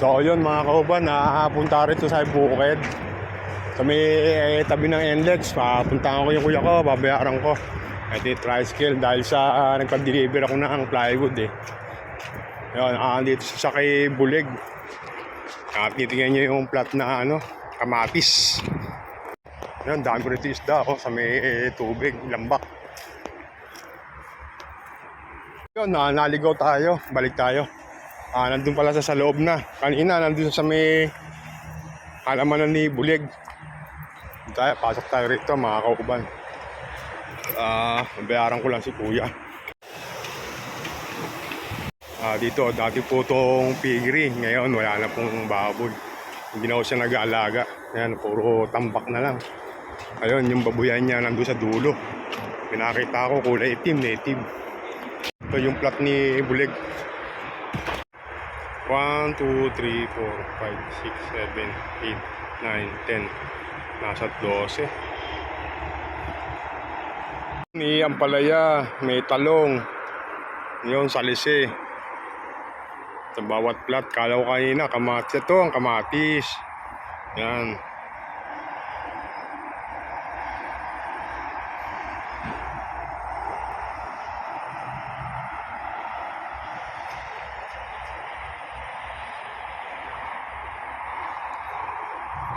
So yun mga kauban, nakapunta rito sa bukid. Sa may eh, tabi ng NLEX, papuntahan ko yung kuya ko, babayaran ko. At yung tricycle dahil sa uh, nagpa-deliver ako ng plywood eh. Yun, ah, dito sa kay Bulig. At titingnan nyo yung plat na ano, kamatis. Yan, dami ko rito isda ako sa may eh, tubig, lambak. Yun, na naligaw tayo, balik tayo. Ah, nandun pala sa, sa loob na. Kanina, nandun sa may halamanan ni Bulig. Tayo, pasok tayo rito, mga kauban. Ah, bayaran ko lang si Kuya. Ah, dito, dati po itong piggery. Ngayon, wala na pong baboy. Hindi na ako siya nag-aalaga. Ayan, puro tambak na lang. Ayun, yung babuyan niya nandun sa dulo. Pinakita ko, kulay itim, native. Ito yung plot ni Bulig. 1, 2, 3, 4, 5, 6, 7, 8, 9, 10. Nasa 12. Ni Ampalaya, may talong. Yun, salise. Sa bawat plat, kala ko kanina, kamatis. Ito, ang kamatis. Yan.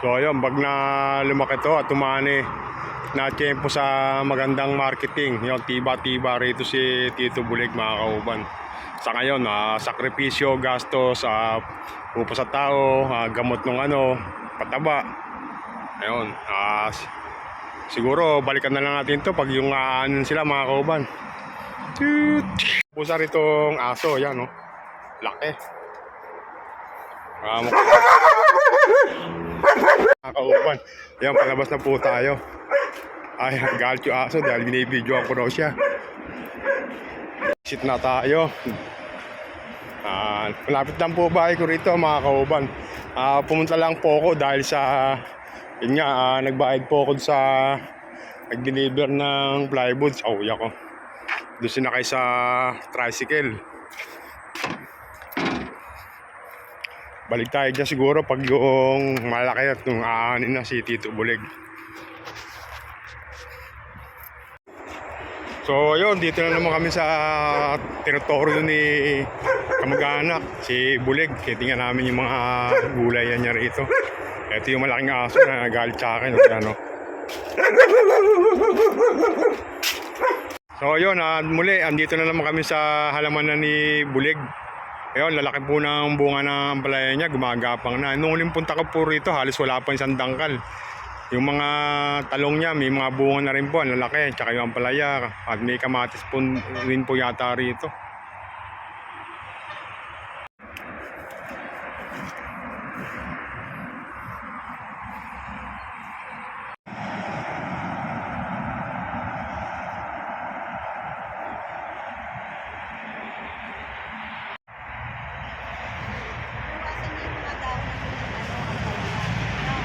So ayun, pag na lumaki to at tumani na tiyempo sa magandang marketing, yung tiba-tiba rito si Tito Bulig mga kauban. Sa ngayon, ah, sakripisyo, gastos, sa upo sa tao, ah, gamot ng ano, pataba. Ayun, s- siguro balikan na lang natin to pag yung ano sila mga kauban. Pusa ritong aso, yan oh. Laki. Ah, mukha- mga kauban. Yan, palabas na po tayo. Ay, galit yung aso dahil binibidyoan ko raw siya. Sit na tayo. Ah, malapit lang po bahay ko rito mga kauban. Ah, pumunta lang po ako dahil sa yun nga, ah, nagbayad po ako sa nag-deliver ng plywood sa kuya ko. Doon sinakay sa tricycle. Balik tayo dyan siguro pag yung malaki at yung aanin na si Tito Bulig. So yun, dito na naman kami sa teritoryo ni kamag-anak, si Bulig. Kaya tingnan namin yung mga gulayan niya rito. Ito yung malaking aso na nagalit sa akin. Ano. So yun, ah, muli, andito na naman kami sa halaman na ni Bulig. Ayun, lalaki po ng bunga ng ampalaya niya, gumagapang na. Nung uling punta ko po rito, halos wala pa isang dangkal. Yung mga talong niya, may mga bunga na rin po, ang lalaki, tsaka yung ampalaya, at may kamatis po rin po yata rito. Iwasan niyo yung mga dahon na yun, ano, ang palya. No?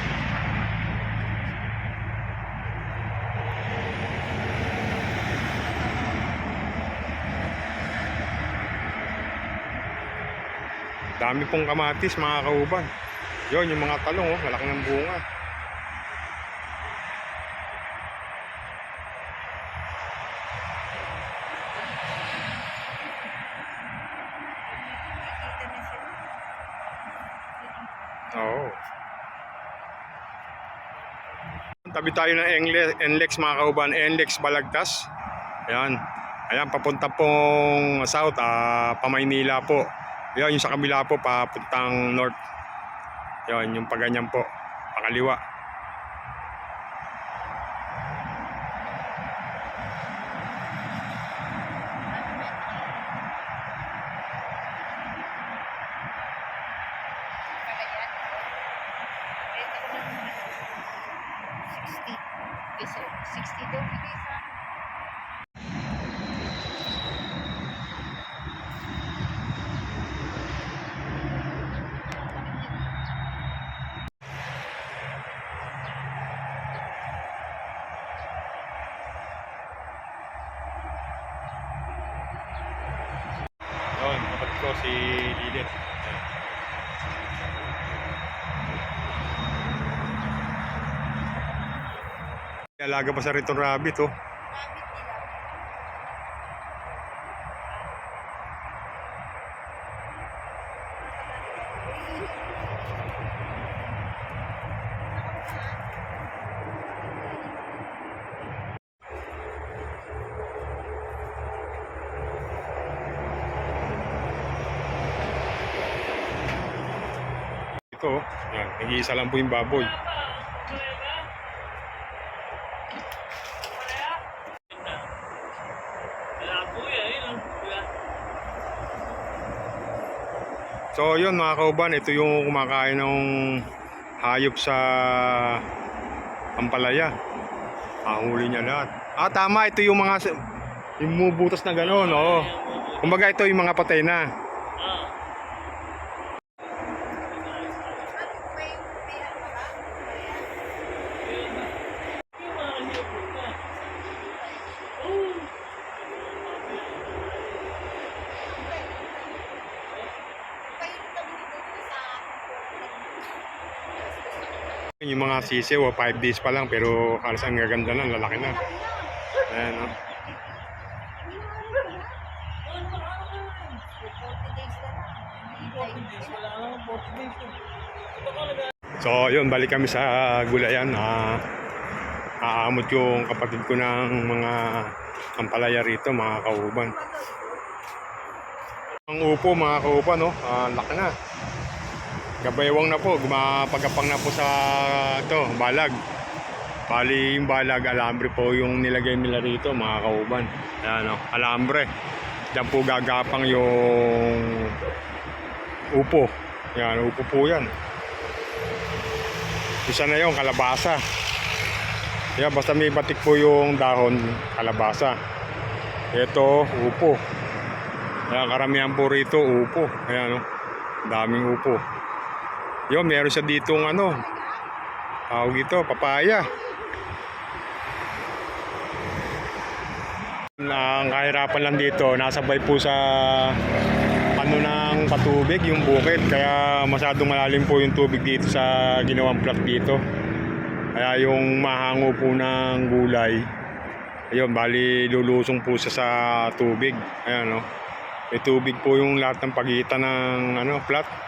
Dami pong kamatis, mga kauban. Yun, yung mga talong, oh, malaki ng bunga. Oo. Tabi tayo ng Enle- NLEX mga kauban, NLEX Balagtas. Ayan. Ayan, papunta pong south, ah, pa Maynila po. Ayan, yung sa kabila po, papuntang north. Ayan, yung paganyan po, pakaliwa. Pala yan. Rent ako ng 60 peso. 60 daw ko si Lilit. Alaga pa sa rito rabbit oh. Rabbit oh. Yan, nag-iisa lang po yung baboy. So yun mga kauban, ito yung kumakain ng hayop sa Ampalaya. Ahuli niya lahat. Ah tama, ito yung mga yung mubutas na gano'n, oo. Kumbaga ito yung mga patay na. May, may ano ba? Ayan. Kayo kami dito sa Yung mga sisiw, 5 days pa lang pero halos ang gaganda na, lalaki na. Ayan, oh. 40 days na lang. So yun, balik kami sa gulayan. Ah, aamot yung kapatid ko ng mga Ampalaya rito, mga kauban. Ang upo, mga kauban, no? Ah, laki na. Gabaywang na po, gumapagapang na po sa ito, balag. Bali yung balag, alambre po yung nilagay nila rito, mga kauban. Ayan, no? alambre. Diyan po gagapang yung upo. Yan, upo po yan. Isa na yung kalabasa. Yan, basta may batik po yung dahon, kalabasa. Ito, upo. Yan, karamihan po rito, upo. Ayan, no? daming upo. Yun, meron siya ditong ano, tawag ito, papaya. Ang kahirapan lang dito, nasabay po sa ano ng patubig, yung bukid. Kaya masyadong malalim po yung tubig dito sa ginawang plot dito. Kaya yung mahango po ng gulay, ayun, bali lulusong po siya sa tubig. Ayan, no? May tubig po yung lahat ng pagitan ng ano, plot.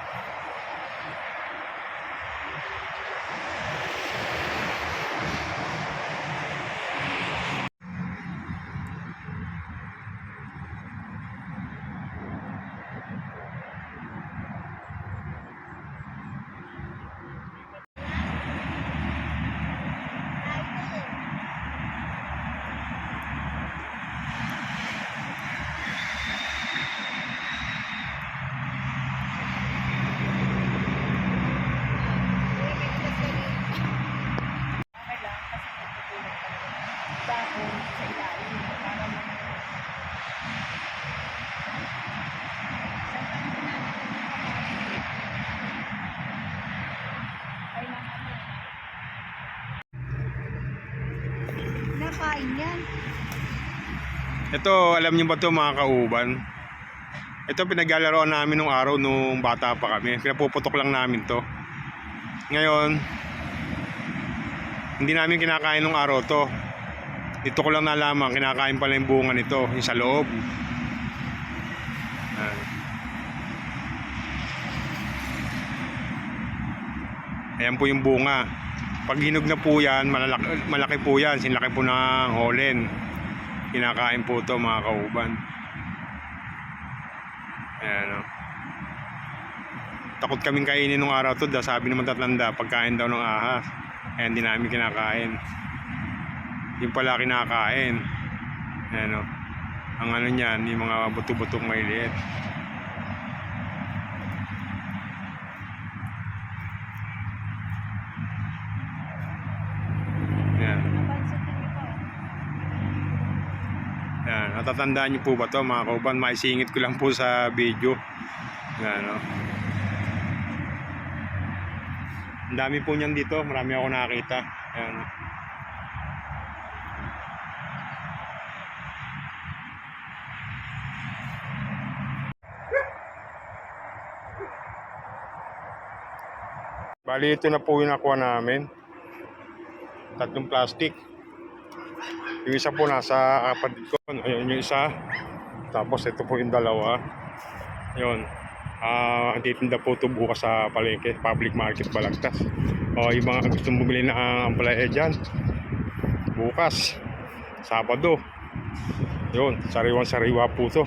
Nakain yan. Ito, alam niyo ba to mga kauban? Ito pinaglalaroan namin nung araw nung bata pa kami. Pinapuputok lang namin to. Ngayon, hindi namin kinakain nung araw to. Dito ko lang nalaman, kinakain pala yung bunga nito, yung sa loob. Ayan. Ayan po yung bunga. Pag hinog na po yan, malalaki, malaki po yan. Sinlaki po ng holen. Kinakain po to mga kauban. Ayan o. Takot kaming kainin nung araw to. dahil Sabi naman tatlanda, pagkain daw ng ahas. Kaya hindi namin kinakain. Yung pala kinakain. Ayan o. Ang ano niyan, yung mga buto-butong mailiit. Ayan. Napansin ko ito. Yan, natatandaan niyo po ba to mga kauban? Maisingit ko lang po sa video. Yan, no? Ang dami po niyan dito. Marami ako nakakita. Yan. Bali, ito na po yung nakuha namin. Tatlong plastic. Yung isa po nasa kapatid ko. Ayun yung isa. Tapos ito po yung dalawa. Yun. Ah, titinda po ito bukas sa palengke, public market Balagtas. O yung mga gustong bumili ng ampalaya dyan. Bukas. Sabado. Yun, sariwan-sariwa po to.